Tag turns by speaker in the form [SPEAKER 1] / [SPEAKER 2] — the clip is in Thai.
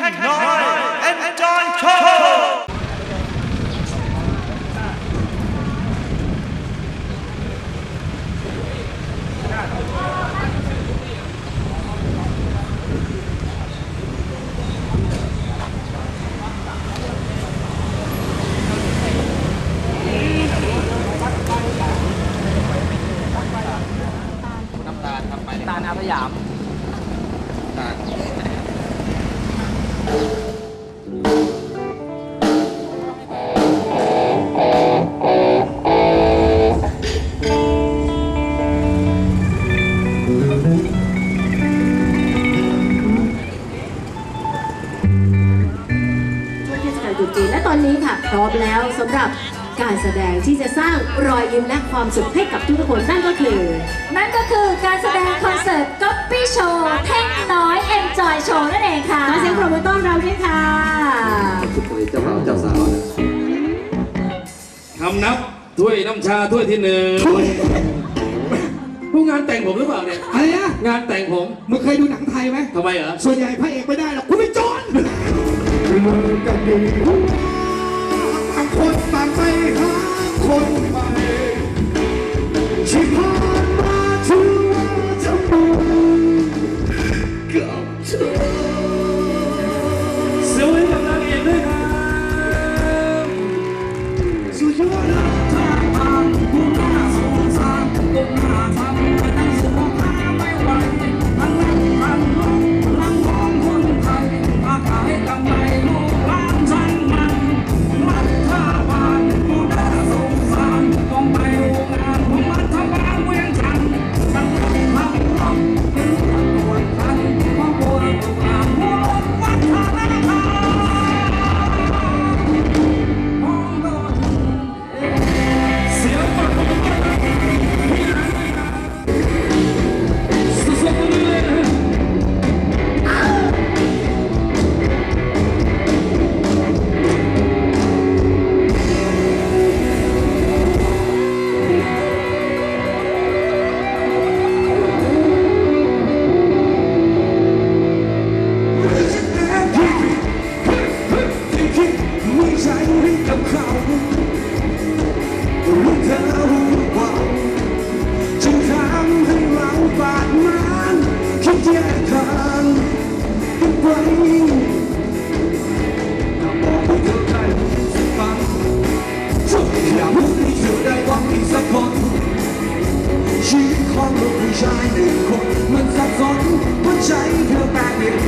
[SPEAKER 1] No. จีนและตอนนี้ค่ะ พร้อมแล้วสำหรับการแสดงที่จะสร้างรอยยิ้มและความสุขให้กับทุกคนนั่นก็คือ
[SPEAKER 2] นั่นก็คือการแสดงคอนเสิร์ตก๊อปปี้โชว์เท่งน้อยเอ็นจอยโชว์นั่นเองค่ะ
[SPEAKER 1] ขอเสียงปรบมือต้อนรับด้วยค่ะ
[SPEAKER 3] สุดเลยเจ้าบ่าวเจ้าสาวนะ
[SPEAKER 4] คำนับถ้วยน้ำชาถ้วยที่หนึ่งผู้งานแต่งผมหรือเปล่าเนี่ย
[SPEAKER 5] อะไรนะ
[SPEAKER 4] งานแต่งผม
[SPEAKER 5] มึงเคยดูหนังไทยไหม
[SPEAKER 4] ทำไมเหรอ
[SPEAKER 5] ส่วนใหญ่พระเอกไม่ได้หรอกคุณไม่จอนมือ กันดี ชีวิตของลูกผู้ชายหนึ่งคน มันซับซ้อนหัวใจเธ
[SPEAKER 6] อแปลเปลี่ยน